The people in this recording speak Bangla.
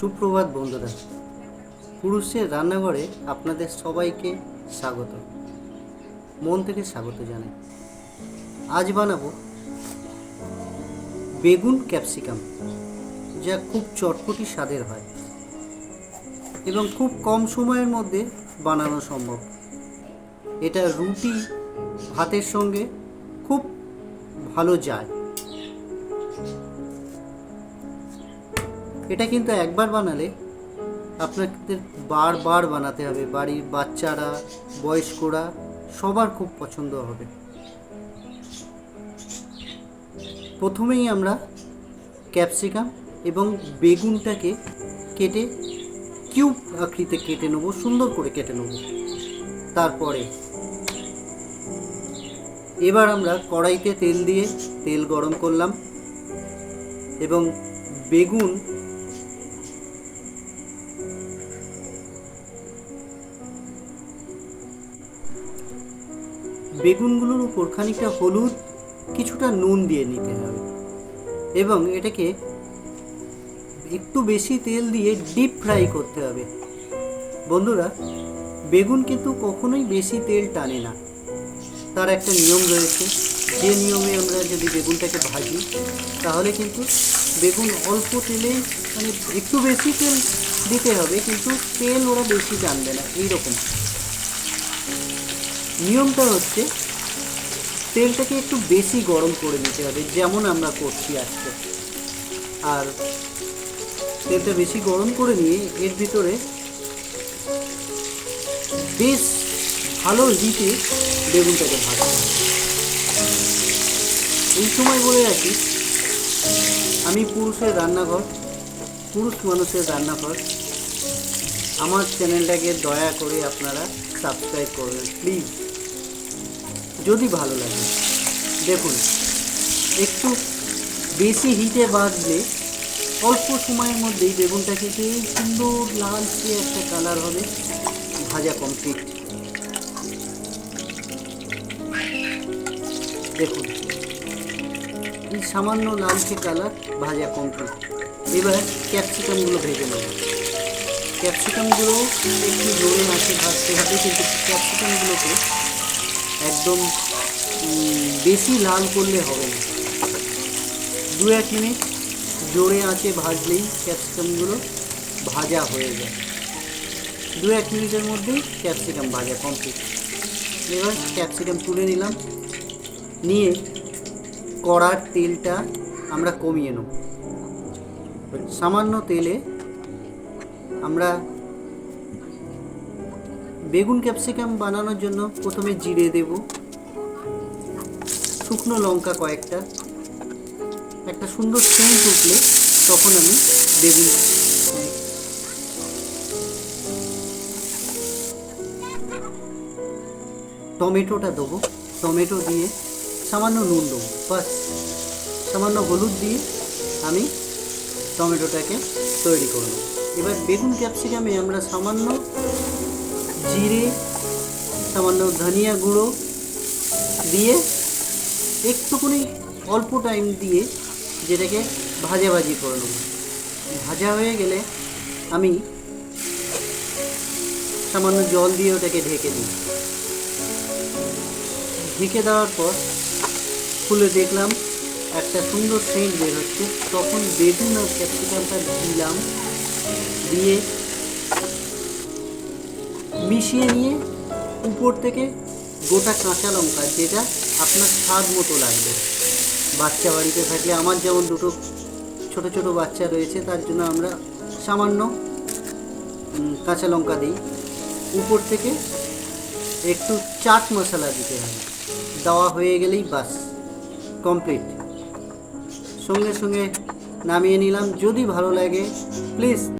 সুপ্রভাত বন্ধুরা। পুরুষের রান্নাঘরে আপনাদের সবাইকে স্বাগত। মন থেকে স্বাগত জানাই। আজ বানাবো বেগুন ক্যাপসিকাম, যা খুব চটপটি স্বাদের হয় এবং খুব কম সময়ের মধ্যে বানানো সম্ভব। এটা রুটি ভাতের সঙ্গে খুব ভালো যায়। এটা কিন্তু একবার বানালে আপনাদের বারবার বানাতে হবে। বাড়ির বাচ্চারা, বয়স্করা, সবার খুব পছন্দ হবে। প্রথমেই আমরা ক্যাপসিকাম এবং বেগুনটাকে কেটে, কিউব আকৃতিতে কেটে নেব, সুন্দর করে কেটে নেব। তারপরে এবার আমরা কড়াইতে তেল দিয়ে তেল গরম করলাম এবং বেগুন বেগুনগুলোর উপর খানিকটা হলুদ, কিছুটা নুন দিয়ে নিতে হবে। এবং এটাকে একটু বেশি তেল দিয়ে ডিপ ফ্রাই করতে হবে। বন্ধুরা, বেগুন কিন্তু কখনোই বেশি তেল টানে না। তার একটা নিয়ম রয়েছে, যে নিয়মে আমরা যদি বেগুনটাকে ভাজি, তাহলে কিন্তু বেগুন অল্প তেলে মানে একটু বেশি তেল দিতে হবে, কিন্তু তেল ওরা বেশি টানবে না, এইরকম। নিয়মটা হচ্ছে তেলটাকে একটু বেশি গরম করে নিতে হবে, যেমন আমরা করছি আজকে। আর তেলটা বেশি গরম করে নিয়ে এর ভিতরে বেশ ভালো হিটে বেগুনটাকে ভাজতে এই সময় বলে রাখি, আমি পুরুষের রান্নাঘর, পুরুষ মানুষের রান্নাঘর। আমার চ্যানেলটাকে দয়া করে আপনারা সাবস্ক্রাইব করবেন, প্লিজ। যদি ভালো লাগে, দেখুন, একটু বেশি হিটে বাজলে অল্প সময়ের মধ্যেই বেগুনটাকে যে সুন্দর লালচে একটা কালার হবে, ভাজা কমপ্লিট দেখুন, এই সামান্য লালচে কালার ভাজা কমপ্লিট এবার ক্যাপসিকামগুলো ভেজে নেব। ক্যাপসিকামগুলো একটু জোরে আছে ভাজতে হবে, কিন্তু ক্যাপসিকামগুলোকে একদম বেশি লাল করলে হবে না। দু এক মিনিট জোরে আঁচে ভাজলেই ক্যাপসিকামগুলো ভাজা হয়ে যায়। দু এক মিনিটের মধ্যেই ক্যাপসিকাম ভাজা কমপ্লিট এবার ক্যাপসিকাম তুলে নিলাম। নিয়ে কড়ার তেলটা আমরা কমিয়ে নেব। সামান্য তেলে আমরা বেগুন ক্যাপসিকাম বানানোর জন্য প্রথমে জিরে দেব, শুকনো লঙ্কা কয়েকটা, একটা সুন্দর সেন্ট উঠলে তখন আমি বেগুন টমেটোটা দেবো, টমেটো দিয়ে সামান্য নুন দেবো, বাস। সামান্য হলুদ দিয়ে আমি টমেটোটাকে তৈরি করব। এবার বেগুন ক্যাপসিকামে আমরা সামান্য জিরে, সামান্য ধনিয়া গুঁড়ো দিয়ে একটুখানি অল্প টাইম দিয়ে যেটাকে ভাজা ভাজি করে নেব। ভাজা হয়ে গেলে আমি সামান্য জল দিয়ে ওটাকে ঢেকে দিই। ঢেকে দেওয়ার পর খুলে দেখলাম একটা সুন্দর সেন্ট বের হচ্ছে। তখন বেগুন আর ক্যাপসিকামটা দিলাম, দিয়ে মিশিয়ে নিয়ে উপর থেকে গোটা কাঁচা লঙ্কা, যেটা আপনার স্বাদ মতো লাগবে। বাচ্চা বাড়িতে থাকলে আমার যেমন দুটো ছোট ছোট বাচ্চা রয়েছে, তার জন্য আমরা সামান্য কাঁচা লঙ্কা দিই। উপর থেকে একটু চাট মশলা দিতে হবে। দেওয়া হয়ে গেলেই বাস কমপ্লিট সঙ্গে সঙ্গে নামিয়ে নিলাম। যদি ভালো লাগে প্লিজ